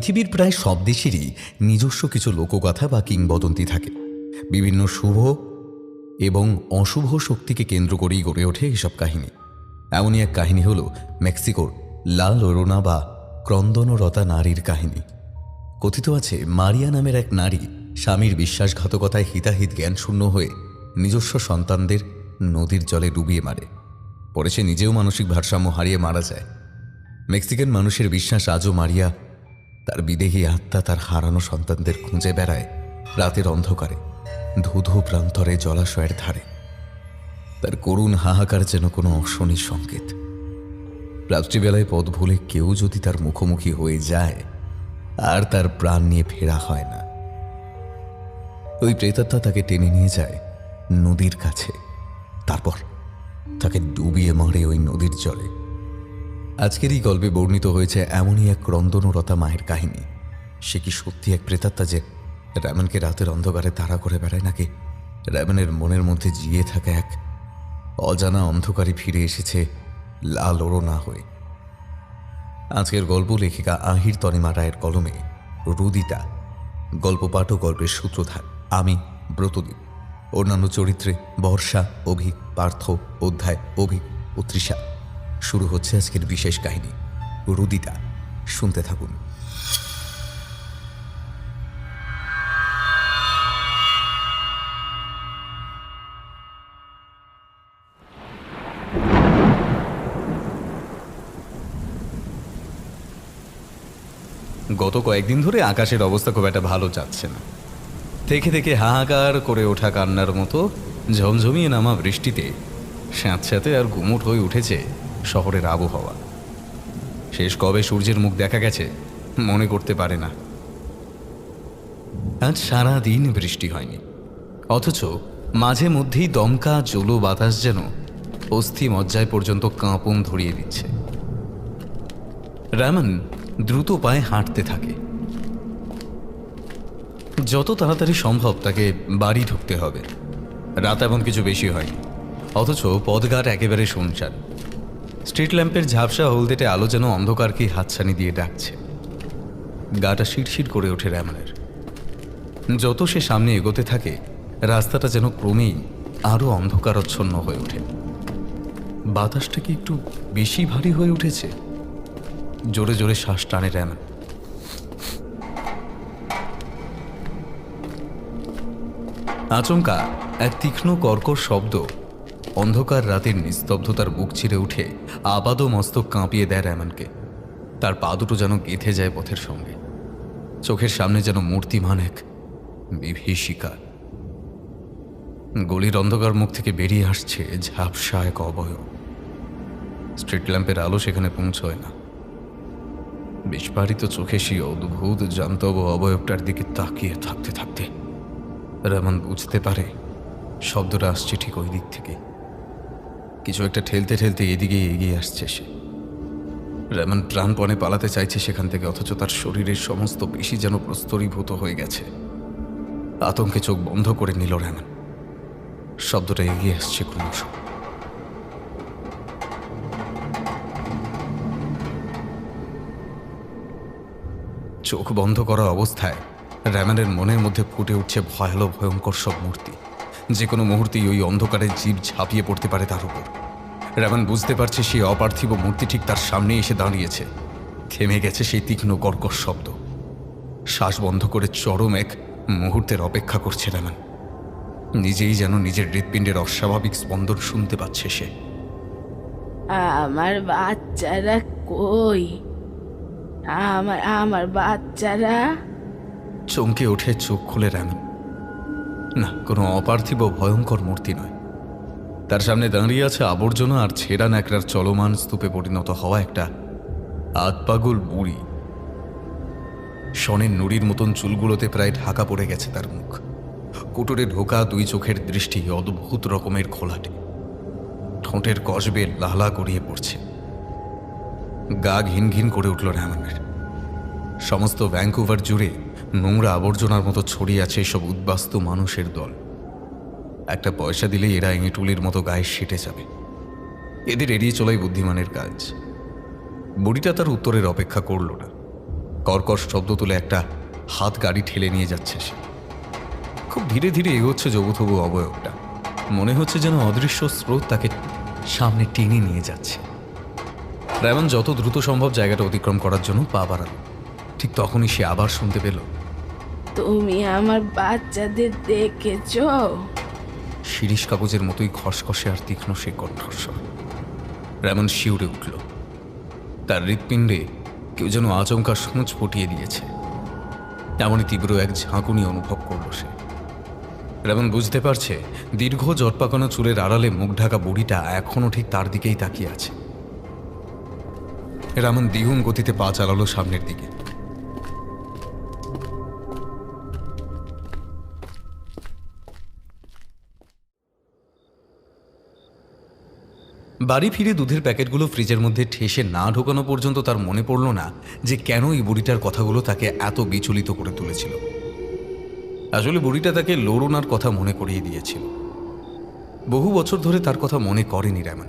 পৃথিবীর প্রায় সব দেশেরই নিজস্ব কিছু লোককথা বা কিংবদন্তি থাকে। বিভিন্ন শুভ এবং অশুভ শক্তিকে কেন্দ্র করেই গড়ে ওঠে এসব কাহিনী। এমনই এক কাহিনী হল মেক্সিকোর লাল ওরোনা বা ক্রন্দনরতা নারীর কাহিনী। কথিত আছে, মারিয়া নামের এক নারী স্বামীর বিশ্বাসঘাতকতায় হিতাহিত জ্ঞান শূন্য হয়ে নিজস্ব সন্তানদের নদীর জলে ডুবিয়ে মারে। পরে সে নিজেও মানসিক ভারসাম্য হারিয়ে মারা যায়। মেক্সিকান মানুষের বিশ্বাস আজও মারিয়া তার বিদেহী আত্মা তার হারানো সন্তানদের খুঁজে বেড়ায় রাতের অন্ধকারে, ধুধু প্রান্তরে জলাশয়ের ধারে। তার করুণ হাহাকার যেন কোনো অশনির সংকেত। রাত্রিবেলায় পথ ভুলে কেউ যদি তার মুখোমুখি হয়ে যায়, আর তার প্রাণ নিয়ে ফেরা হয় না। ওই প্রেতাত্মা তাকে টেনে নিয়ে যায় নদীর কাছে। তারপর তাকে ডুবিয়ে মারে ওই নদীর জলে। আজকের এই গল্পে বর্ণিত হয়েছে এমনই এক ক্রন্দনরতা মায়ের কাহিনী। সে কি সত্যি এক প্রেতাত্মা যে র্যামনকে রাতের অন্ধকারে তাড়া করে বেড়ায় নাকি র্যামনের মনের মধ্যে জিয়ে থাকা এক অজানা অন্ধকারে ফিরে এসেছে লাল না হয়ে। আজকের গল্প লেখিকা আহির তনিমা রায়ের কলমে রুদিতা। গল্প পাঠ ও গল্পের সূত্রধার আমি, ব্রতদীপ। অন্যান্য চরিত্রে বর্ষা, অভিক, পার্থ, অধ্যায় অভি ও তৃষা। শুরু হচ্ছে আজকের বিশেষ কাহিনী। রুদিতা, শুনতে থাকুন। গত কয়েকদিন ধরে আকাশের অবস্থা খুব একটা ভালো যাচ্ছে না। দেখে দেখে হাহাকার করে ওঠা কান্নার মতো ঝমঝমিয়ে নামা বৃষ্টিতে স্যাঁতস্যাঁতে আর গুমুট হয়ে উঠেছে শহরের আবহাওয়া। শেষ কবে সূর্যের মুখ দেখা গেছে, মনে করতে পারে না। আজ সারা দিন বৃষ্টি হয়নি। অথচ মাঝে মধ্যেই দমকা, জলো বাতাস যেন অস্থি মজ্জায় পর্যন্ত কাঁপন ধরিয়ে দিচ্ছে। রামন দ্রুত পায়ে হাঁটতে থাকে। যত তাড়াতাড়ি সম্ভব তাকে বাড়ি ঢুকতে হবে। রাত এমন কিছু বেশি হয়নি। অথচ পদঘাট একেবারে শুনশান। স্ট্রিট ল্যাম্পের ঝাপসা হলদেটে আলো যেন অন্ধকারকে হাতছানি দিয়ে ডাকছে। গাটা শিরশির করে ওঠে র্যামনের। যত সে সামনে এগোতে থাকে, রাস্তাটা যেন ক্রমেই আরও অন্ধকারচ্ছন্ন হয়ে ওঠে। বাতাসটা কি একটু বেশি ভারী হয়ে উঠেছে? জোরে জোরে শ্বাস টানে র্যামন। আচমকা এক তীক্ষ্ণ কর্কর শব্দ অন্ধকার রাতের নিস্তব্ধতার বুক ছিঁড়ে উঠে আপাদ মস্তক কাঁপিয়ে দেয় র্যামনকে। তার পা দুটো যেন গেঁথে যায় পথের সঙ্গে। চোখের সামনে যেন মূর্তিমান এক বিভীষিকা। গলির অন্ধকার মুখ থেকে বেরিয়ে আসছে ঝাপসা এক অবয়ব। স্ট্রিট ল্যাম্পের আলো সেখানে পৌঁছয় না। বিস্ফারিত চোখে সেই অদ্ভুত জান্তব অবয়বটার দিকে তাকিয়ে থাকতে থাকতে রমন বুঝতে পারে শব্দটা আসছে ঠিক ওই দিক থেকে। কিছু একটা ঠেলতে ঠেলতে এদিকে এগিয়ে আসছে সে। রেমন প্রাণপণে পালাতে চাইছে সেখান থেকে, অথচ তার শরীরের সমস্ত পেশি যেন প্রস্তরীভূত হয়ে গেছে। আতঙ্কে চোখ বন্ধ করে নিল রেমন। শব্দটা এগিয়ে আসছে ক্রমশ। চোখ বন্ধ করা অবস্থায় র্যামানের মনের মধ্যে ফুটে উঠছে ভয়ালো, ভয়ঙ্কর সব মূর্তি। যে কোনো মুহূর্তেই ওই অন্ধকারের জীব ঝাঁপিয়ে পড়তে পারে তার উপর। র্যামান বুঝতে পারছে সেই অপার্থিব মূর্তি ঠিক তার সামনে এসে দাঁড়িয়েছে। থেমে গেছে সেই তীক্ষ্ণ কর্কশ শব্দ। শ্বাস বন্ধ করে চরম এক মুহূর্তের অপেক্ষা করছে র্যামান নিজেই যেন নিজের হৃৎপিণ্ডের অস্বাভাবিক স্পন্দন শুনতে পাচ্ছে সে। আমার বাচ্চারা কই? আমার আমার বাচ্চারা? চমকে ওঠে চোখ খুলে র্যামন না, কোনো অপার্থিব ভয়ঙ্কর মূর্তি নয়। তার সামনে দাঁড়িয়ে আছে আবর্জনা আর ছেঁড়া ন্যাকড়ার চলমান স্তূপে পরিণত হওয়া একটা আতপাগল বুড়ি শনের নুড়ির মতন চুলগুলোতে প্রায় ঢাকা পড়ে গেছে তার মুখ। কুটুরে ঢোকা দুই চোখের দৃষ্টি অদ্ভুত রকমের খোলাটে। ঠোঁটের কসবে লালা গড়িয়ে পড়ছে। গা ঘিন ঘিন করে উঠল র্যামনের। সমস্ত ভ্যাঙ্কুভার জুড়ে নোংরা আবর্জনার মতো ছড়িয়ে আছে এসব উদ্বাস্তু মানুষের দল। একটা পয়সা দিলেই এরা এঁটুলির মতো গায়ে সেটে যাবে। এদের এড়িয়ে চলাই বুদ্ধিমানের কাজ। বুড়িটা তার উত্তরের অপেক্ষা করল না। কর্কশ শব্দ তুলে একটা হাত গাড়ি ঠেলে নিয়ে যাচ্ছে সে। খুব ধীরে ধীরে এগোচ্ছে জবুথবু অবয়বটা। মনে হচ্ছে যেন অদৃশ্য স্রোত তাকে সামনে টেনে নিয়ে যাচ্ছে। রেমন, যত দ্রুত সম্ভব জায়গাটা অতিক্রম করার জন্য পা বাড়ালো। ঠিক তখনই সে আবার শুনতে পেল। তুমি আমার বাচ্চাদের দেখেছ? শিরিষ কাগজের মতোই খসখসে আর তীক্ষ্ণ সে কণ্ঠস্বর। রেমন শিউরে উঠল। তার হৃৎপিণ্ডে কেউ যেন আচমকা সূঁচ ফুটিয়ে দিয়েছে। এমনই তীব্র এক ঝাঁকুনি অনুভব করল সে। রেমন বুঝতে পারছে, দীর্ঘ জটপাকানো চুলের আড়ালে মুখ ঢাকা বুড়িটা এখনও ঠিক তার দিকেই তাকিয়ে আছে। রামন দ্বিগুণ গতিতে পা চালালো সামনের দিকে। বাড়ি ফিরে দুধের প্যাকেটগুলো ফ্রিজের মধ্যে ঠেসে না ঢোকানো পর্যন্ত তার মনে পড়ল না যে কেন এই বুড়িটার কথাগুলো তাকে এত বিচলিত করে তুলেছিল। আসলে বুড়িটা তাকে লোড়নার কথা মনে করিয়ে দিয়েছিল। বহু বছর ধরে তার কথা মনে করেনি রেমন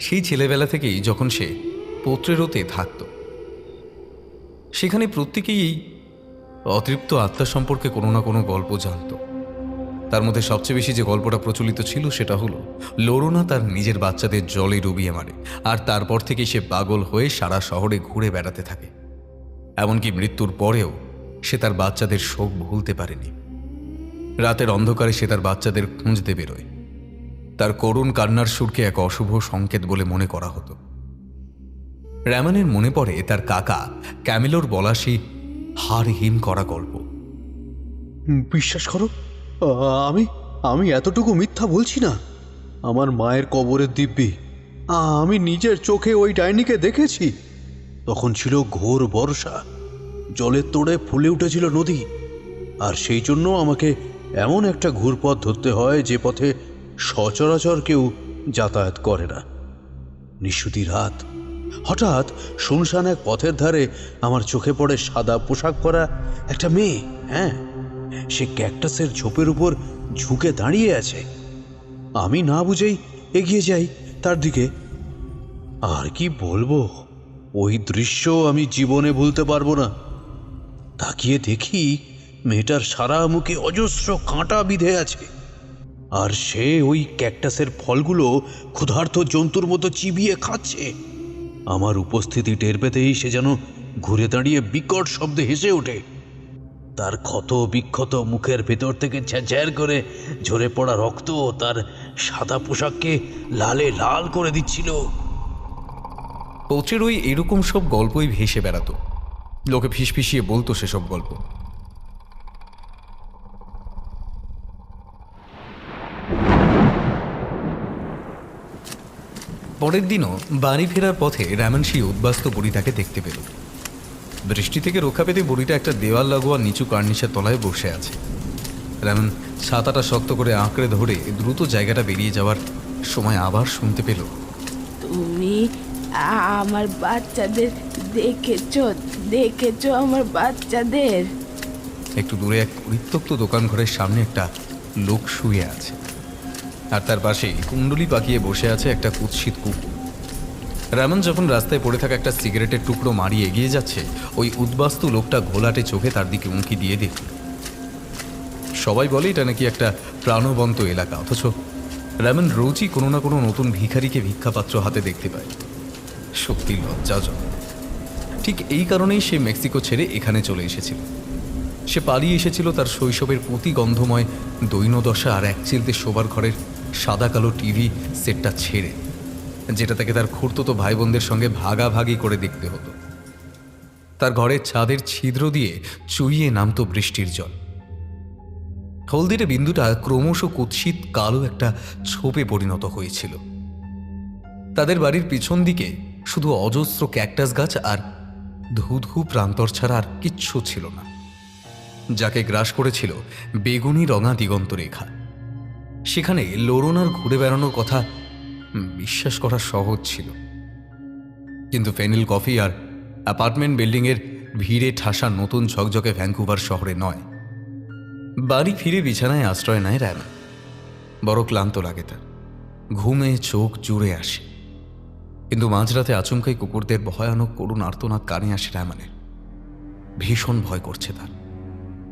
সেই ছেলেবেলা থেকেই যখন সে পত্রেরোতে থাকত, সেখানে প্রত্যেকেই এই অতৃপ্ত আত্মা সম্পর্কে কোনো না কোনো গল্প জানতো। তার মধ্যে সবচেয়ে বেশি যে গল্পটা প্রচলিত ছিল সেটা হলো, লোরোনা তার নিজের বাচ্চাদের জলে ডুবিয়ে মারে, আর তারপর থেকে সে পাগল হয়ে সারা শহরে ঘুরে বেড়াতে থাকে। এমনকি মৃত্যুর পরেও সে তার বাচ্চাদের শোক ভুলতে পারেনি। রাতের অন্ধকারে সে তার বাচ্চাদের খুঁজতে বেরোয়। তার করুণ কান্নার সুরকে এক অশুভ সংকেত বলে মনে করা হতো। র্যামানের মনে পড়ে তার কাকা ক্যামেলোর বলা হাড় হিম করা গল্প। বিশ্বাস করো আমি আমি এতটুকু মিথ্যা বলছি না। আমার মায়ের কবরের দিব্যি। আমি নিজের চোখে ওই ডাইনিকে দেখেছি। তখন ছিল ঘোর বর্ষা। জলের তোড়ে ফুলে উঠেছিল নদী। আর সেই জন্য আমাকে এমন একটা ঘুরপথ ধরতে হয় যে পথে সচরাচর কেউ যাতায়াত করে না। নিশুতি রাত। হঠাৎ শুনশান এক পথের ধারে আমার চোখে পড়ে সাদা পোশাক পরা একটা মেয়ে হ্যাঁ? সে ক্যাকটাসের ঝোপের উপর ঝুঁকে দাঁড়িয়ে আছে। আমি না বুঝেই এগিয়ে যাই তার দিকে। আর কি বলব? ওই দৃশ্য আমি জীবনে ভুলতে পারব না। তাকিয়ে দেখি মেয়েটার সারা মুখে অজস্র কাঁটা বিঁধে আছে। আর সে ওই ক্যাকটাসের ফলগুলো ক্ষুধার্ত জন্তুর মতো চিবিয়ে খাচ্ছে। আমার উপস্থিতি টের পেতেই সে যেন ঘুরে দাঁড়িয়ে বিকট শব্দে হেসে ওঠে। তার ক্ষত বিক্ষত মুখের ভেতর থেকে ঝ্যাঝ্যার করে ঝরে পড়া রক্ত তার সাদা পোশাককে লালে লাল করে দিচ্ছিল। পৌঁছের ওই এরকম সব গল্পই ভেসে বেড়াতো। লোকে ফিসফিসিয়ে বলতো সেসব গল্প। পরের দিনও বাড়ি ফেরার পথে র্যামন সেই উদ্বাস্ত বুড়িটাকে দেখতে পেল। বৃষ্টি থেকে রক্ষা পেতে বুড়িটা একটা দেওয়াল লাগোয়া নিচু কার্নিশের তলায় বসে আছে। র্যামন ছাতাটা শক্ত করে আঁকড়ে ধরে দ্রুত জায়গাটা বেরিয়ে যাওয়ার সময় আবার শুনতে পেল। তুমি আমার বাচ্চাদের দেখেছ দেখেছ আমার বাচ্চাদের? একটু দূরে এক পরিত্যক্ত দোকান ঘরের সামনে একটা লোক শুয়ে আছে। আর তার পাশে কুণ্ডলি পাকিয়ে বসে আছে একটা কুৎসিত কুকুর। রামন যখন রাস্তায় পড়ে থাকা একটা সিগারেটের টুকরো মারিয়ে এগিয়ে যাচ্ছে, ওই উদ্বাস্তু লোকটা ঘোলাটে চোখে তার দিকে উঁকি দিয়ে দেখল। সবাই বলে এটা নাকি একটা প্রাণবন্ত এলাকা, অথচ রামন রোজই কোনো না কোনো নতুন ভিখারিকে ভিক্ষাপাত্র হাতে দেখতে পায়। সত্যি লজ্জাজনক। ঠিক এই কারণেই সে মেক্সিকো ছেড়ে এখানে চলে এসেছিল। সে পালিয়ে এসেছিল তার শৈশবের প্রতি গন্ধময় দৈনদশা আর এক চিলতে শোবার ঘরের সাদা কালো টিভি সেটটা ছেড়ে। যেটা তাকে তার খুঁড়তো ভাই বোনদের সঙ্গে ভাগাভাগি করে দেখতে হতো। তার ঘরের ছাদের ছিদ্র দিয়ে চুইয়ে নামতো বৃষ্টির জল। হলদিরে বিন্দুটা ক্রমশ কুৎসিত কালো একটা ছোপে পরিণত হয়েছিল। তাদের বাড়ির পিছন দিকে শুধু অজস্র ক্যাকটাস গাছ আর ধু ধু প্রান্তর ছাড়া আর কিচ্ছু ছিল না। যাকে গ্রাস করেছিল বেগুনি রঙা দিগন্ত রেখা। সেখানে লোরোনার ঘুরে বেড়ানোর কথা বিশ্বাস করা সহজ ছিল। কিন্তু ফেনিল কফি আর অ্যাপার্টমেন্ট বিল্ডিংয়ের ভিড়ে ঠাসা নতুন ঝকঝকে ভ্যাঙ্কুভার শহরে নয়। বাড়ি ফিরে বিছানায় আশ্রয় নেয় র্যাম বড় ক্লান্ত লাগে তার। ঘুমে চোখ জুড়ে আসে। কিন্তু মাঝরাতে আচমকাই কুকুরদের ভয়ানক করুণ আর্তনাদ কানে আসে র্যামানের ভীষণ ভয় করছে তার।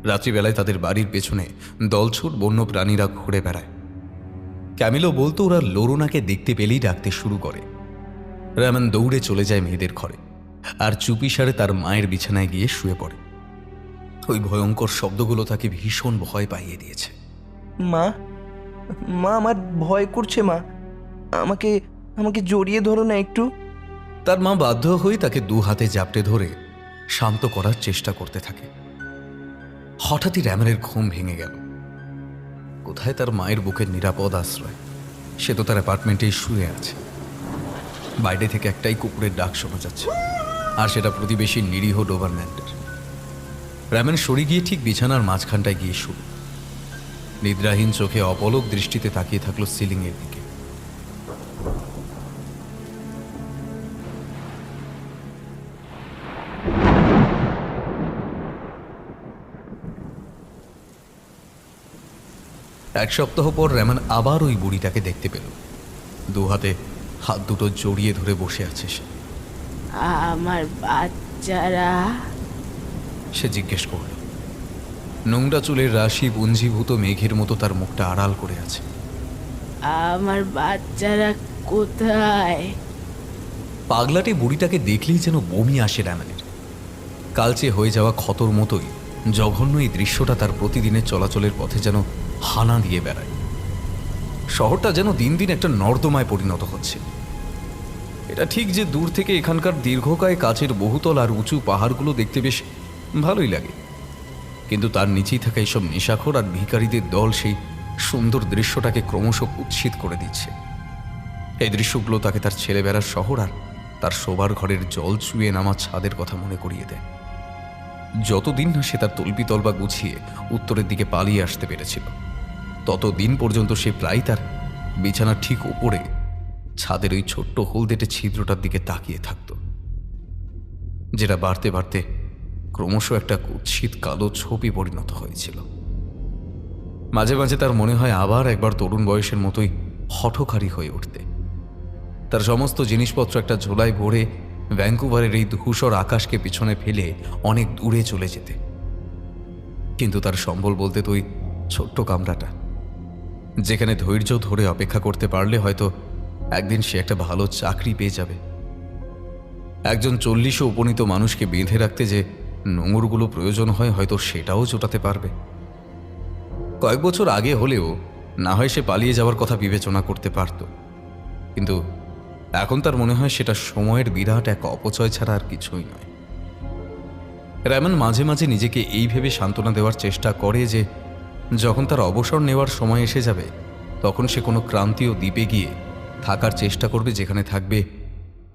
রাত্রিবেলায় তাদের বাড়ির পেছনে দলছুট বন্য প্রাণীরা ঘুরে বেড়ায়। ক্যামিলো বলতো ওরা লোরোনাকে দেখতে পেলেই ডাকতে শুরু করে। র্যামন দৌড়ে চলে যায় মেয়েদের ঘরে আর চুপিসারে তার মায়ের বিছানায় গিয়ে শুয়ে পড়ে। ওই ভয়ঙ্কর শব্দগুলো তাকে ভীষণ ভয় পাইয়ে দিয়েছে। মা মা আমার ভয় করছে মা। আমাকে আমাকে জড়িয়ে ধরো না একটু। তার মা বাধ্য হয়ে তাকে দু হাতে জাপটে ধরে শান্ত করার চেষ্টা করতে থাকে। হঠাৎই র্যামেনের ঘুম ভেঙে গেল। কোথায় তার মায়ের বুকের নিরাপদ আশ্রয়? সে তো তার অ্যাপার্টমেন্টেই শুয়ে আছে। বাইরে থেকে একটাই কুকুরের ডাক শোনা যাচ্ছে, আর সেটা প্রতিবেশী নিরীহ ডোভারম্যান্টের র্যামেন সরে গিয়ে ঠিক বিছানার মাঝখানটায় গিয়ে শুরু নিদ্রাহীন চোখে অপলক দৃষ্টিতে তাকিয়ে থাকল সিলিংয়ের দিকে। এক সপ্তাহ পর রেমান আবার ওই বুড়িটাকে দেখতে পেল। দু হাতে হাত দুটো জড়িয়ে ধরে বসে আছে সে। আমার বাচ্চারা। সে জিজ্ঞেস করল নোংরা চুলের রাশি পুঞ্জীভূত মেঘের মতো তার মুখটা আড়াল করে আছে। আমার বাচ্চারা কোথায়? পাগলাটে বুড়িটাকে দেখলেই যেন বমি আসে র্যামানের কালচে হয়ে যাওয়া ক্ষতর মতোই জঘন্য এই দৃশ্যটা তার প্রতিদিনের চলাচলের পথে যেন হানা দিয়ে বেড়ায়। শহরটা যেন দিন দিন একটা নর্দমায় পরিণত হচ্ছে। এটা ঠিক যে দূর থেকে এখানকার দীর্ঘকায় কাছের বহুতল আর উঁচু পাহাড়গুলো দেখতে বেশ ভালোই লাগে। কিন্তু তার নিচেই থাকা এইসব নেশাখোর আর ভিখারিদের দল সেই সুন্দর দৃশ্যটাকে ক্রমশ কুৎসিত করে দিচ্ছে। এই দৃশ্যগুলো তাকে তার ছেলেবেলার শহর আর তার শোবার ঘরের জল চুয়ে নামা ছাদের কথা মনে করিয়ে দেয়। যতদিন না সে তার তল্পি তলবা গুছিয়ে উত্তরের দিকে পালিয়ে আসতে পেরেছিল। ততদিন পর্যন্ত সে প্রায় তার বিছানার ঠিক উপরে, ছাদের ওই ছোট্ট হলদেটে ছিদ্রটার দিকে তাকিয়ে থাকত, যেটা বাড়তে বাড়তে ক্রমশ একটা কুৎসিত কালো ছবি পরিণত হয়েছিল। মাঝে মাঝে তার মনে হয় আবার একবার তরুণ বয়সের মতোই হঠকারী হয়ে উঠতে। তার সমস্ত জিনিসপত্র একটা ঝোলায় ভরে ভ্যাঙ্কুভারের এই ধূসর আকাশকে পিছনে ফেলে অনেক দূরে চলে যেতে। কিন্তু তার সম্বল বলতে তো ওই ছোট্ট কামরাটা যেখানে ধৈর্য ধরে অপেক্ষা করতে পারলে হয়তো একদিন সে একটা ভালো চাকরি পেয়ে যাবে। একজন চল্লিশে উপনীত মানুষকে বেঁধে রাখতে যে নোংরগুলো প্রয়োজন হয়, হয়তো সেটাও জোটাতে পারবে। কয়েক বছর আগে হলেও না হয় সে পালিয়ে যাওয়ার কথা বিবেচনা করতে পারত। কিন্তু এখন তার মনে হয় সেটা সময়ের বিরাট এক অপচয় ছাড়া আর কিছুই নয়। র্যামন মাঝে মাঝে নিজেকে এই ভেবে সান্ত্বনা দেওয়ার চেষ্টা করে যে যখন তার অবসর নেওয়ার সময় এসে যাবে, তখন সে কোনো ক্রান্তীয় দ্বীপে গিয়ে থাকার চেষ্টা করবে যেখানে থাকবে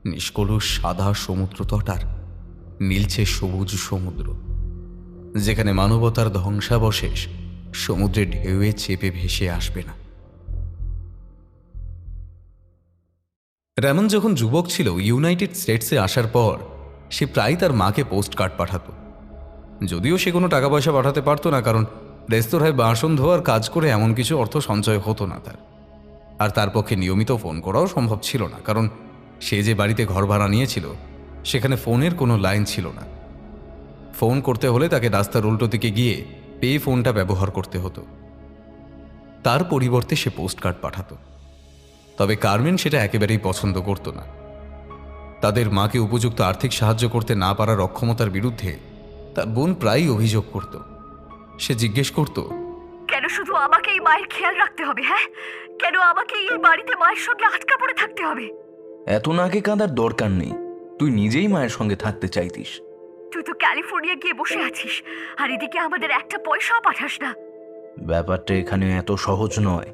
নিষ্কলুষ সাদা সমুদ্র তট আর নীলছে সবুজ সমুদ্র, যেখানে মানবতার ধ্বংসাবশেষ সমুদ্রে ঢেউয়ে চেপে ভেসে আসবে না। রেমন যখন যুবক ছিল, ইউনাইটেড স্টেটসে আসার পর সে প্রায় তার মাকে পোস্ট কার্ড পাঠাতো। যদিও সে কোনো টাকা পয়সা পাঠাতে পারতো না, কারণ রেস্তোরাঁয় বাসন ধোয়ার কাজ করে এমন কিছু অর্থ সঞ্চয় হতো না তার। আর তার পক্ষে নিয়মিত ফোন করাও সম্ভব ছিল না, কারণ সে যে বাড়িতে ঘর ভাড়া নিয়েছিল, সেখানে ফোনের কোনো লাইন ছিল না। ফোন করতে হলে তাকে রাস্তার উল্টো দিকে গিয়ে পে ফোনটা ব্যবহার করতে হতো। তার পরিবর্তে সে পোস্ট কার্ড পাঠাতো। তবে কার্মেন সেটা একেবারেই পছন্দ করত না। তাদের মাকে উপযুক্ত আর্থিক সাহায্য করতে না পারার অক্ষমতার বিরুদ্ধে তার বোন প্রায়ই অভিযোগ করত। সে জিজ্ঞেস করত কেন শুধু আমাকে এই মায়ের খেয়াল রাখতে হবে হ্যাঁ? কেন আমাকে এই বাড়িতে মায়ের সঙ্গে আটকা পড়ে থাকতে হবে? এত নাকে কাঁদার দরকার নেই তুই নিজেই মায়ের সঙ্গে থাকতে চাইতিস। তুই তো ক্যালিফোর্নিয়া গিয়ে বসে আছিস আর এদিকে আমাদের একটা পয়সাও পাঠাস না। ব্যাপারটা এখানে এত সহজ নয়।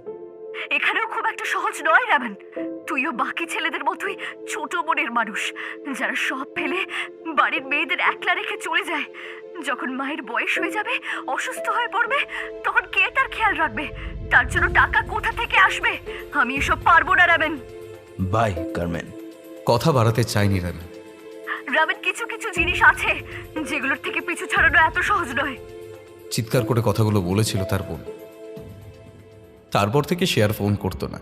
এখানেও খুব একটা সহজ নয় রামান তুইও বাকি ছেলেদের মতোই ছোট মনের মানুষ যারা সব ফেলে বাড়ির মেয়েদের একলা রেখে চলে যায়। যখন মায়ের বয়স হয়ে যাবে অসুস্থ হয়ে পড়বে তখন কে তার খেয়াল রাখবে? তার জন্য টাকা কোথা থেকে আসবে? আমি এসব পারব না রাবেন বাই কারমেন। কথা বাড়াতে চাইনি রাবেন রাবেন কিছু কিছু জিনিস আছে যেগুলোর থেকে পিছু ছাড়ানো এত সহজ নয়। চিৎকার করে কথাগুলো বলেছিল তার বোন। তারপর থেকে সে আর ফোন করতো না।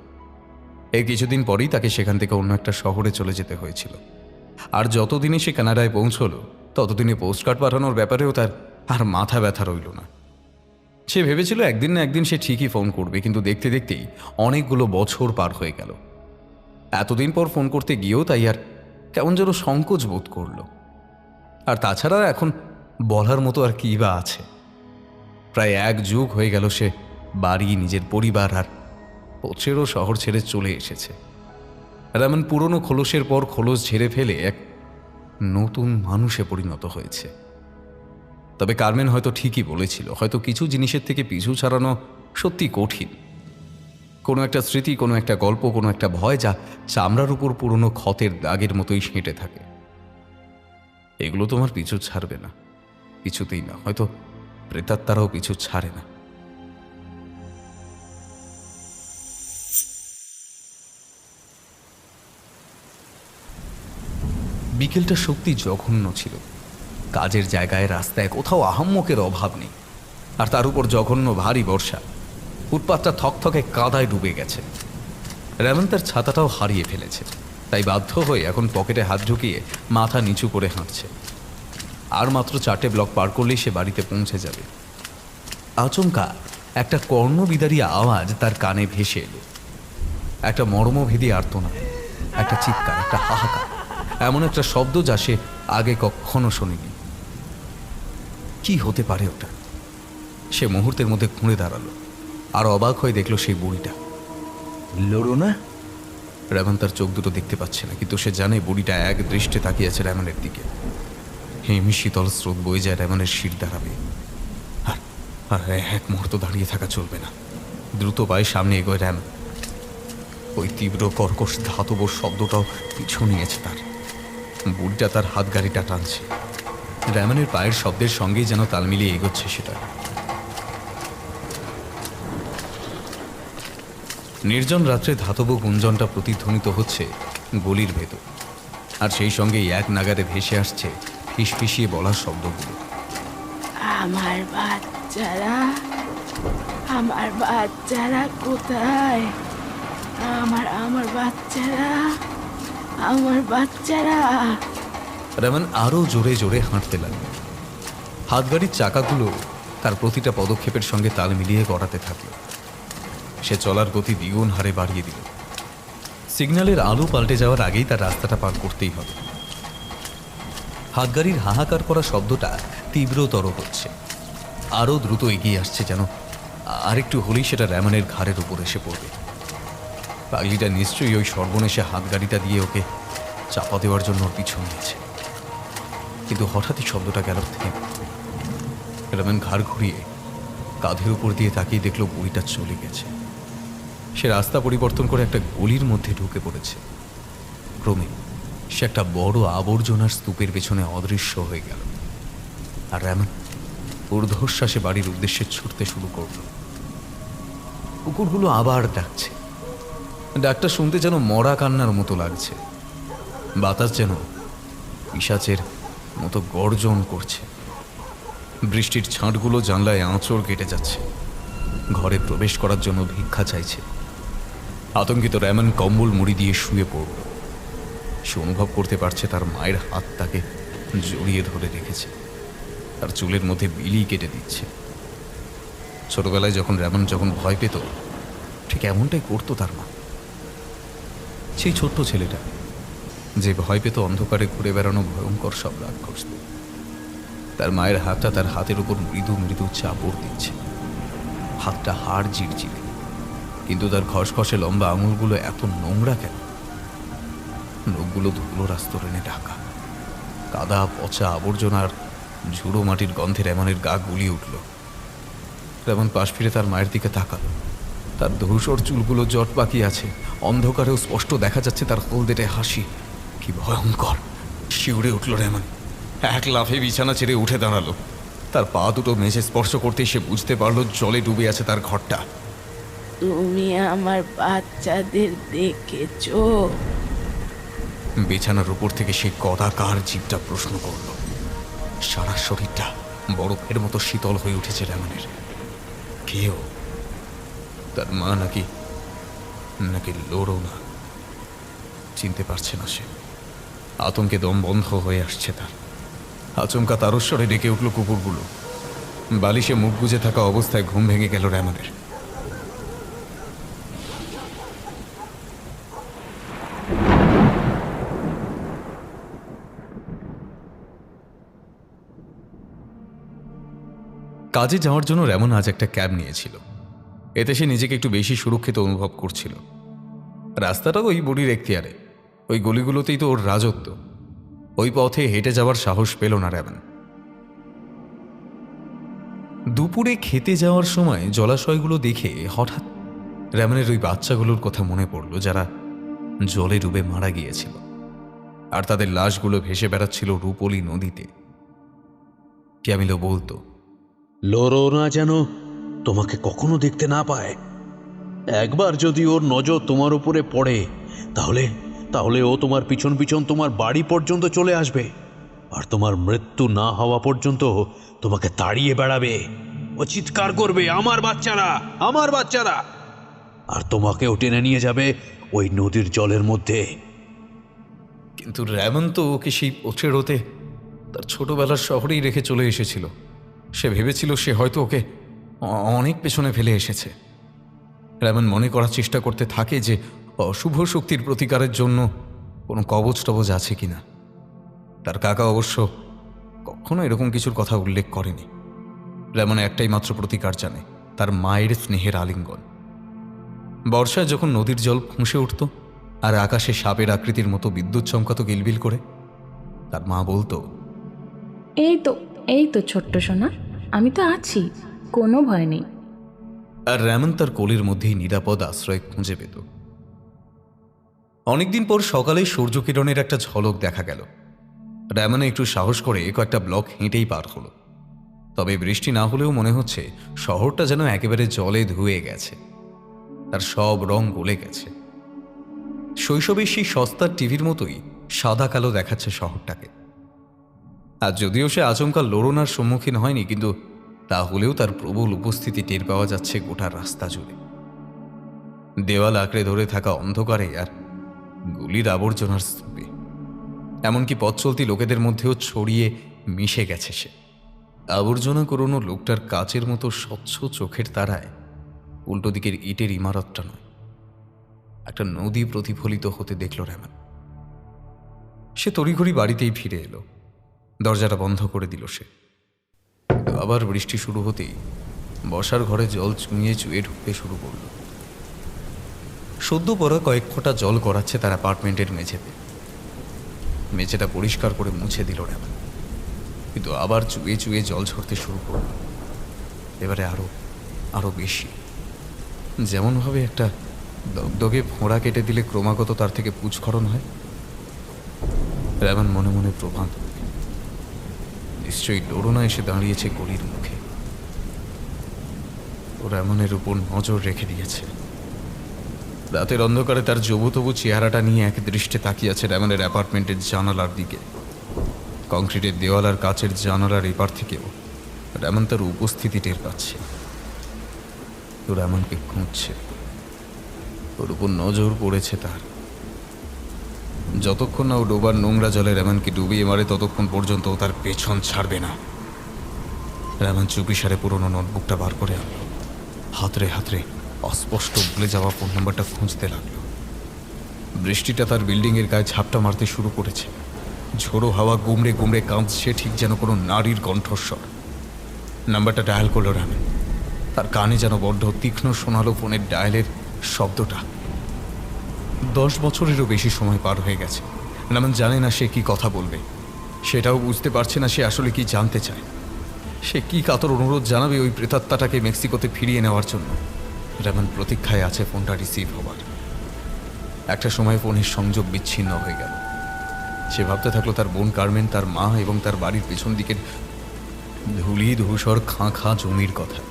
এই কিছুদিন পরেই তাকে সেখান থেকে অন্য একটা শহরে চলে যেতে হয়েছিল। আর যতদিনে সে কানাডায় পৌঁছলো ততদিনে পোস্টকার্ড পাঠানোর ব্যাপারেও তার আর মাথা ব্যথা রইল না। সে ভেবেছিল একদিন না একদিন সে ঠিকই ফোন করবে, কিন্তু দেখতে দেখতেই অনেকগুলো বছর পার হয়ে গেল। এতদিন পর ফোন করতে গিয়েও তাই আর কেমন যেন সংকোচ বোধ করল। আর তাছাড়া এখন বলার মতো আর কী বা আছে। প্রায় এক যুগ হয়ে গেল সে বাড়ি, নিজের পরিবার আর পথেরও শহর ছেড়ে চলে এসেছে। আর এমন পুরনো খোলসের পর খোলস ঝেড়ে ফেলে এক নতুন মানুষে পরিণত হয়েছে। তবে কার্মেন হয়তো ঠিকই বলেছিল, হয়তো কিছু জিনিসের থেকে পিছু ছাড়ানো সত্যি কঠিন। কোনো একটা স্মৃতি, কোনো একটা গল্প, কোনো একটা ভয় যা চামড়ার উপর পুরনো ক্ষতের দাগের মতোই সেঁটে থাকে। এগুলো তোমার পিছু ছাড়বে না। কিছুতেই না, হয়তো প্রেতাত্মারাও পিছু ছাড়ে না। বিকেলটা সত্যি জঘন্য ছিল। কাজের জায়গায় রাস্তায় কোথাও আহাম্মকের অভাব নেই, আর তার উপর জঘন্য ভারী বর্ষা। ফুটপাতটা থকথকে কাদায় ডুবে গেছে। রেমন তার ছাতাটাও হারিয়ে ফেলেছে, তাই বাধ্য হয়ে এখন পকেটে হাত ঢুকিয়ে মাথা নিচু করে হাঁটছে। আর মাত্র চারটে ব্লক পার করলেই সে বাড়িতে পৌঁছে যাবে। আচমকা একটা কর্ণবিদারী আওয়াজ তার কানে ভেসে এলো। একটা মর্মভেদী আর্তনা একটা চিৎকার, একটা হাহাকার। এমন একটা শব্দ যা সে আগে কখনো শোনেনি। কি হতে পারে ওটা? সে মুহূর্তের মধ্যে ঘুরে দাঁড়াল আর অবাক হয়ে দেখল সেই বুড়িটা। লড়ো না। রেমন তার চোখ দুটো দেখতে পাচ্ছে না কিন্তু সে জানে বুড়িটা এক দৃষ্টে তাকিয়ে আছে রেমনের দিকে। হেমি শীতল স্রোত বয়ে যায় রেমনের শির দাঁড়াবে আর আর এক মুহূর্ত দাঁড়িয়ে থাকা চলবে না। দ্রুত পায়ে সামনে এগোয় র্যাম ওই তীব্র কর্কশ ধাতব শব্দটাও পিছু নিয়েছে তার। বুড়িটা তার হাত গাড়িটা টানছে। র্যামনের পায়ের শব্দের সঙ্গেই যেন তাল মিলিয়ে এগোচ্ছে সেটা। নির্জন রাত্রে ধাতব গুঞ্জনটা প্রতিধ্বনিত হচ্ছে গলির ভেতর, আর সেই সঙ্গেই এক নাগারে ভেসে আসছে ফিসফিসিয়ে বলার শব্দগুলো। আমার বাচ্চারা আমার বাচ্চারা কোথায়? আমার আমার বাচ্চারা। আমার বাচ্চারা। রেমন আরও জোরে জোরে হাঁটতে লাগল। হাতগাড়ির চাকাগুলো তার প্রতিটা পদক্ষেপের সঙ্গে তাল মিলিয়ে গড়াতে থাকল। সে চলার গতি দ্বিগুণ হারে বাড়িয়ে দিল। সিগন্যালের আলো পাল্টে যাওয়ার আগেই তার রাস্তাটা পার করতেই হবে। হাতগাড়ির হাহাকার করা শব্দটা তীব্রতর হচ্ছে। আরও দ্রুত এগিয়ে আসছে যেন আরেকটু হলেই সেটা র্যামনের ঘাড়ের উপর এসে পড়বে। পাগলিটা নিশ্চয়ই ওই সর্বনেশে হাত গাড়িটা দিয়ে ওকে চাপা দেওয়ার জন্য ওর পিছু নিয়েছে কিন্তু হঠাৎই শব্দটা গেল থেমে। রেমন ঘাড় ঘুরিয়ে কাঁধের উপর দিয়ে তাকিয়ে দেখল বুড়িটা চলে গেছে। সে রাস্তা পরিবর্তন করে একটা গলির মধ্যে ঢুকে পড়েছে। ক্রমে সে একটা বড় আবর্জনার স্তূপের পেছনে অদৃশ্য হয়ে গেল। আর এমন ঊর্ধ্বশ্বাসে বাড়ির উদ্দেশ্যে ছুটতে শুরু করল। কুকুরগুলো আবার ডাকছে। ডাকটা শুনতে যেন মরা কান্নার মতো লাগছে। বাতাস যেন পিসাচের মতো গর্জন করছে। বৃষ্টির ছাঁটগুলো জানলায় আঁচড় কেটে যাচ্ছে। ঘরে প্রবেশ করার জন্য ভিক্ষা চাইছে। আতঙ্কিত র্যামন কম্বল মুড়ি দিয়ে শুয়ে পড়ল। সে অনুভব করতে পারছে তার মায়ের হাত তাকে জড়িয়ে ধরে রেখেছে। তার চুলের মধ্যে বিলি কেটে দিচ্ছে। ছোটবেলায় যখন র্যামন যখন ভয় পেত, ঠিক এমনটাই করতো তার মা। সেই ছোট্ট ছেলেটা, যে ভয় পেত অন্ধকারে ঘুরে বেড়ানো ভয়ঙ্কর সব রাক্ষস তার মায়ের হাতটা তার হাতের উপর মৃদু মৃদু চাপড় দিচ্ছে। হাতটা হাড় জিরজিরে কিন্তু তার খসখসে লম্বা আঙুলগুলো এত নোংরা কেন? নখগুলো ধুলোর আস্তরণে ঢাকা। কাদা, পচা আবর্জনার ঝুড়ো মাটির গন্ধে রেমনের গা গুলিয়ে উঠল। রেমন পাশ ফিরে তার মায়ের দিকে তাকালো। তার ধূসর চুলগুলো জট পাকি আছে। অন্ধকারেও স্পষ্ট দেখা যাচ্ছে তার হলদেটে হাসি। কি ভয়ঙ্কর। শিউরে উঠল রেমন এক লাফে বিছানা ছেড়ে উঠে দাঁড়াল। তার পা দুটো মেঝে স্পর্শ করতেই সে বুঝতে পারল জলে ডুবে আছে তার ঘরটা। তুমি আমার বাচ্চাদের দেখেছ? বিছানার উপর থেকে সেই কদাকার জীবটা প্রশ্ন করল। সারা শরীরটা বরফের মতো শীতল হয়ে উঠেছে রেমনের কেউ তার মা নাকি নাকি লোড়ো না। চিনতে পারছে না সে। আতঙ্কে দম বন্ধ হয়ে আসছে তার। আচমকা তারস্বরে ডেকে উঠল কুকুরগুলো। বালিশে মুখ গুজে থাকা অবস্থায় ঘুম ভেঙে গেল র্যামনের কাজে যাওয়ার জন্য রেমন আজ একটা ক্যাব নিয়েছিল। এতে সে নিজেকে একটু বেশি সুরক্ষিত অনুভব করছিল। রাস্তাটা ওই বুড়ির এখতিয়ারে। ওই গলিগুলোতেই তো ওর রাজত্ব। ওই পথে হেঁটে যাওয়ার সাহস পেল না রেমন দুপুরে খেতে যাওয়ার সময় জলাশয়গুলো দেখে হঠাৎ রেমনের ওই বাচ্চাগুলোর কথা মনে পড়ল, যারা জলে ডুবে মারা গিয়েছিল। আর তাদের লাশগুলো ভেসে বেড়াচ্ছিল রূপলি নদীতে। ক্যামিলো বলতো? লোরো না যেন তোমাকে কখনো দেখতে না পায়। একবার যদি ওর নজর তোমার উপরে পড়ে, তাহলে তাহলে ও তোমার পিছন পিছন তোমার বাড়ি পর্যন্ত চলে আসবে। আর তোমার মৃত্যু না হওয়া পর্যন্ত তোমাকে তাড়িয়ে বেড়াবে। ও চিৎকার করবে, আমার বাচ্চারা আমার বাচ্চারা! আর তোমাকেও টেনে নিয়ে যাবে ওই নদীর জলের মধ্যে। কিন্তু র্যামন তো ওকে সেই ওঠে তার ছোটবেলার শহরেই রেখে চলে এসেছিল। সে ভেবেছিল সে হয়তো ওকে অনেক পেছনে ফেলে এসেছে। র্যামন মনে করার চেষ্টা করতে থাকে যে, অশুভ শক্তির প্রতিকারের জন্য কোনো কবচ টবচ আছে কিনা। তার কাকা অবশ্য কখনো এরকম কিছুর কথা উল্লেখ করেনি। র্যামন একটাই মাত্র প্রতিকার জানে, তার মায়ের স্নেহের আলিঙ্গন। বর্ষায় যখন নদীর জল ফুঁসে উঠত আর আকাশে সাপের আকৃতির মতো বিদ্যুৎ চমকাত গিলবিল করে, তার মা বলতো, এই তো এই তো ছোট্ট সোনা, আমি তো আছি। কোনো ভয় নেই। আর র্যামন তার কোলের মধ্যেই নিরাপদ আশ্রয় খুঁজে পেত। অনেকদিন পর সকালে সূর্যকিরণের একটা ঝলক দেখা গেল। র্যামনে একটু সাহস করে কয়েকটা ব্লক হেঁটেই পার হলো। তবে বৃষ্টি না হলেও মনে হচ্ছে শহরটা যেন একেবারে জলে ধুয়ে গেছে। তার সব রং গলে গেছে। শৈশবে সেই সস্তার টিভির মতোই সাদা কালো দেখাচ্ছে শহরটাকে। আর যদিও সে আচমকা লোড়নার সম্মুখীন হয়নি, কিন্তু তাহলেও তার প্রবল উপস্থিতি টের পাওয়া যাচ্ছে গোটা রাস্তা জুড়ে। দেওয়াল আঁকড়ে ধরে থাকা অন্ধকারে আর গুলির আবর্জনার স্তূপে। এমনকি পথ চলতি লোকেদের মধ্যেও ছড়িয়ে মিশে গেছে সে। আবর্জনা করোনো লোকটার কাচের মতো স্বচ্ছ চোখের তারায় উল্টো দিকের ইটের ইমারতটা নয়। একটা নদী প্রতিফলিত হতে দেখল রেমান সে তড়িঘড়ি বাড়িতেই ফিরে এলো। দরজাটা বন্ধ করে দিল সে। আবার বৃষ্টি শুরু হতেই বসার ঘরে জল চুঁয়ে চুঁয়ে ঢুকতে শুরু করল। সদ্য পরা কয়েক ফোঁটা জল করাচ্ছে তার অ্যাপার্টমেন্টের মেঝেতে। মেঝেটা পরিষ্কার করে মুছে দিল রেমান কিন্তু আবার চুয়ে চুয়ে জল ঝরতে শুরু করল। এবারে আরও আরও বেশি। যেমনভাবে একটা দগদগে ফোঁড়া কেটে দিলে ক্রমাগত তার থেকে পুচখরণ হয়। রেমান মনে মনে প্রভাত নিশ্চয়ই ডোরোনা এসে দাঁড়িয়েছে গলির মুখে। ও রেমনের উপর নজর রেখে দিয়েছে। রাতের অন্ধকারে তার জবুতবু চেহারাটা নিয়ে এক দৃষ্টে তাকিয়ে আছে রেমনের অ্যাপার্টমেন্টের জানালার দিকে। কংক্রিটের দেওয়াল আর কাচের জানালার এপার থেকেও রেমন তার উপস্থিতি টের পাচ্ছে। তো রেমনকে খুঁজছে। ওর উপর নজর পড়েছে তার। যতক্ষণ না ও ডোবার নোংরা জলে রেমনকে ডুবিয়ে মারে, ততক্ষণ পর্যন্ত তার পেছন ছাড়বে না। রেমন চুপিসারে পুরনো নোটবুকটা বার করে আনলো। হাতরে হাতরে অস্পষ্ট ভুলে যাওয়া ফোন নাম্বারটা খুঁজতে লাগল। বৃষ্টিটা তার বিল্ডিংয়ের গায়ে ঝাপটা মারতে শুরু করেছে। ঝোড়ো হাওয়া গুমড়ে গুমড়ে কাঁদছে ঠিক যেন কোনো নারীর কণ্ঠস্বর। নাম্বারটা ডায়াল করল রামেন। তার কানে যেন বড্ড তীক্ষ্ণ শোনালো ফোনের ডায়ালের শব্দটা। দশ বছরেরও বেশি সময় পার হয়ে গেছে। রামান জানে না সে কি কথা বলবে। সেটাও বুঝতে পারছে না সে আসলে কি জানতে চায়। সে কি কাতর অনুরোধ জানাবে ওই প্রেতাত্মাটাকে মেক্সিকোতে ফিরিয়ে নেওয়ার জন্য। রামান প্রতীক্ষায় আছে ফোনটা রিসিভ হবার। একটা সময় ফোনের সংযোগ বিচ্ছিন্ন হয়ে গেল। সে ভাবতে থাকল তার বোন কার্মেন, তার মা এবং তার বাড়ির পেছন দিকের ধুলি ধূসর খাঁ খাঁ জমির কথা।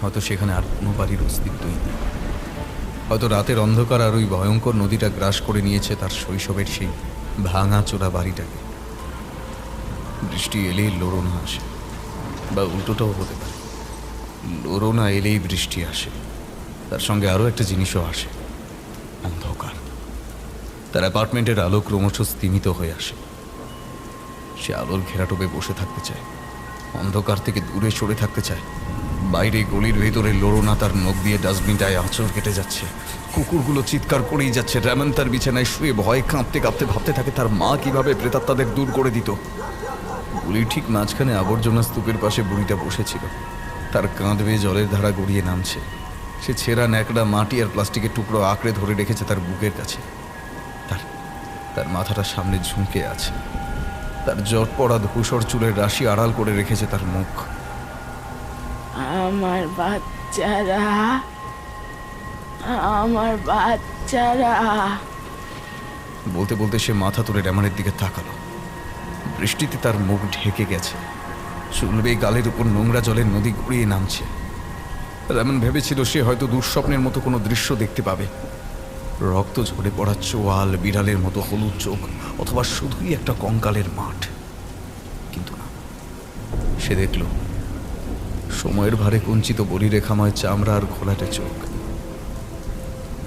হয়তো সেখানে আর কোনো বাড়ির অস্তিত্বই নেই। হয়তো রাতের অন্ধকার আর ওই ভয়ঙ্কর নদীটা গ্রাস করে নিয়েছে তার শৈশবের সেই ভাঙা চোরা বাড়িটাকে। বৃষ্টি এলেই লোরোনা আসে, বা উল্টোটাও হতে পারে। লোরোনা এলেই বৃষ্টি আসে, তার সঙ্গে আরও একটা জিনিসও আসে, অন্ধকার। তার অ্যাপার্টমেন্টের আলো ক্রমশ স্তিমিত হয়ে আসে। সে আলোর ঘেরাটোপে বসে থাকতে চায়, অন্ধকার থেকে দূরে সরে থাকতে চায়। বাইরে গলির ভেতরে লোড়না তার নখ দিয়ে ডাস্টবিনটায় আঁচড় কেটে যাচ্ছে। কুকুরগুলো চিৎকার করেই যাচ্ছে, র্যামন তার বিছানায় শুয়ে ভয়ে কাঁপতে কাঁপতে ভাবতে থাকে, তার মা কীভাবে প্রেতাত্মাদের দূর করে দিত। গুলির ঠিক মাঝখানে আবর্জনা স্তূপের পাশে বুড়িটা বসেছিল। তার কাঁধ বেয়ে জলের ধারা গড়িয়ে নামছে। সে ছেঁড়া ন্যাকড়া মাটি আর প্লাস্টিকের টুকরো আঁকড়ে ধরে রেখেছে তার বুকের কাছে। তার তার মাথাটা সামনে ঝুঁকে আছে। তার জট পড়া ধূসর চুলের রাশি আড়াল করে রেখেছে তার মুখ। আমার বাচ্চারা আমার বাচ্চারা। বলতে বলতে সে মাথা তুলে র্যামানের দিকে তাকালো। বৃষ্টিতে তার মুখ ঢেকে গেছে। চুলবে গালের উপর নোংরা জলের নদী গড়িয়ে নামছে। র্যামন ভেবেছিল সে হয়তো দুঃস্বপ্নের মতো কোনো দৃশ্য দেখতে পাবে। রক্ত ঝরে পড়া চোয়াল, বিড়ালের মতো হলুদ চোখ, অথবা শুধুই একটা কঙ্কালের মাঠ। কিন্তু না, সে দেখল সময়ের ভারে কুঞ্চিত বলিরেখাময় চামড়া আর ঘোলাটে চোখ।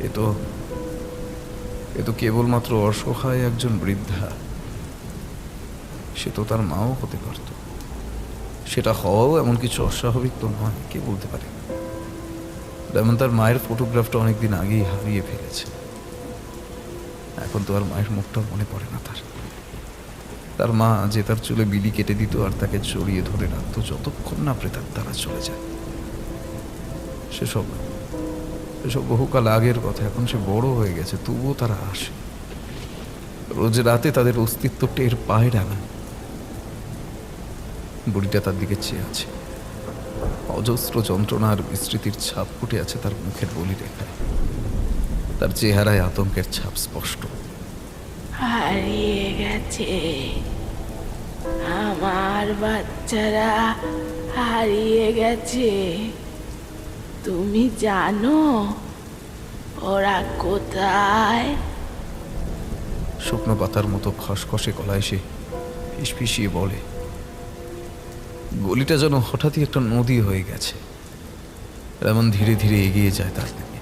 এ তো এ তো কেবলমাত্র অসহায় একজন বৃদ্ধা। সে তো তার মাও হতে পারত। সেটা হওয়াও এমন কিছু অস্বাভাবিক তো নয়, কে বলতে পারে? যেমন তার মায়ের ফটোগ্রাফটা অনেকদিন আগেই হারিয়ে ফেলেছে। এখন তো আর মায়ের মুখটা মনে পড়ে না তার। তার মা যে তার চুলে বিলি কেটে দিত আর তাকে জড়িয়ে ধরে রাখতো যতক্ষণ না প্রেতার তারা চলে যায়। সেসব এসব বহুকাল আগের কথা, এখন সে বড় হয়ে গেছে, তবুও তারা আসে। রোজ রাতে তাদের অস্তিত্ব টের পায় না। বুড়িটা তার দিকে চেয়ে আছে। অজস্র যন্ত্রণা আর বিস্তৃতির ছাপ ফুটে আছে তার মুখের বলি রেখায় তার চেহারায় আতঙ্কের ছাপ স্পষ্ট। হারিয়ে গেছে। আমার বাচ্চারা হারিয়ে গেছে। তুমি জানো ওরা কোথায়? শুকনো পাতার মতো খসখসে গলায় সে ফিসফিসিয়ে বলে, গলিটা যেন হঠাৎই একটা নদী হয়ে গেছে। এমন ধীরে ধীরে এগিয়ে যায় তার দিকে।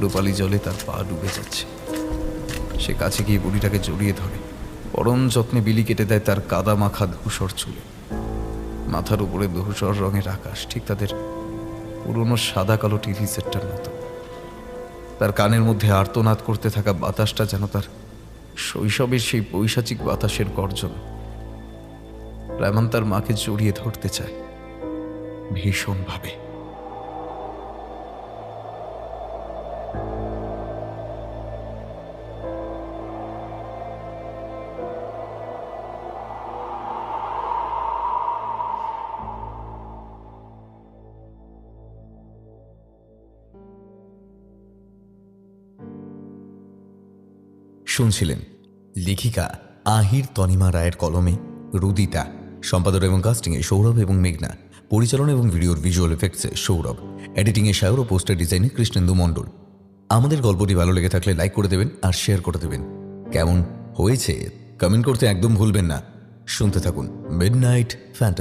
রূপালি জলে তার পা ডুবে যাচ্ছে। সে কাছে গিয়ে বুড়িটাকে জড়িয়ে ধরে। পরম যত্নে বিলি কেটে দেয় তার কাদা মাখা ধূসর চুলে। মাথার উপরে ধূসর রঙের আকাশ, ঠিক তাদের পুরনো সাদা কালো টিভি সেটটার মতো। তার কানের মধ্যে আর্তনাদ করতে থাকা বাতাসটা যেন তার শৈশবের সেই বৈশাচিক বাতাসের গর্জন। রায়মান তার মাকে জড়িয়ে ধরতে চায় ভীষণভাবে। শুনছিলেন লেখিকা আহির তনিমা রায়ের কলমে রুদিতা, সম্পাদক এবং কাস্টিংয়ে সৌরভ এবং মেঘনা, পরিচালনা এবং ভিডিওর ভিজুয়াল এফেক্টসে সৌরভ এডিটিংয়ে সায়র ও পোস্টার ডিজাইনে কৃষ্ণেন্দু মণ্ডল। আমাদের গল্পটি ভালো লেগে থাকলে লাইক করে দেবেন আর শেয়ার করে দেবেন। কেমন হয়েছে? কমেন্ট করতে একদম ভুলবেন না। শুনতে থাকুন মিড নাইট ফ্যান্টাসি